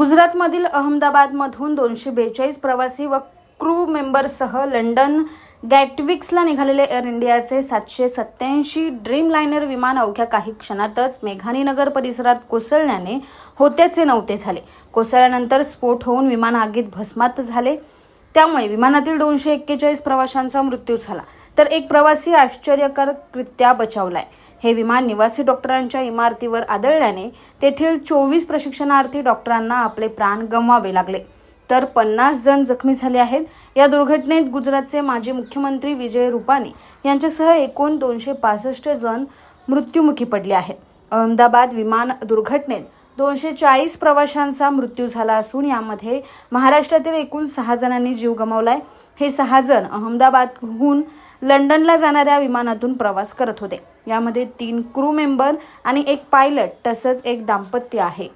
गुजरातमधील अहमदाबादमधून दोनशे बेचाळीस प्रवासी व क्रू मेंबरसह लंडन गॅटविक्सला निघालेले एअर इंडियाचे सातशे सत्त्याऐंशी ड्रीम लायनर विमान अवघ्या काही क्षणातच मेघानीनगर परिसरात कोसळल्याने होत्याचे नव्हते झाले. कोसळल्यानंतर स्फोट होऊन विमान आगीत भस्मात झाले. त्यामुळे विमानातील दोनशे एक्केचाळीस प्रवाशांचा मृत्यू झाला. तर एक प्रवासी आश्चर्यकारकरित्या बचावलाय. हे विमान निवासी डॉक्टरांच्या इमारतीवर आदळल्याने तेथील चोवीस प्रशिक्षणार्थी डॉक्टरांना आपले प्राण गमवावे लागले. तर पन्नास जण जखमी झाले आहेत. या दुर्घटनेत गुजरातचे माजी मुख्यमंत्री विजय रुपानी यांच्यासह एकूण दोनशे पासष्ट जण मृत्युमुखी पडले आहेत. अहमदाबाद विमान दुर्घटनेत दोनशे चाळीस प्रवाशांचा मृत्यू झाला असून यामध्ये महाराष्ट्रातील एकूण सहा जणांनी जीव गमावलाय. हे सहा जण अहमदाबादहून लंडनला जाणाऱ्या विमानातून प्रवास करत होते. यामध्ये तीन क्रू मेंबर आणि एक पायलट तसंच एक दाम्पत्य आहे.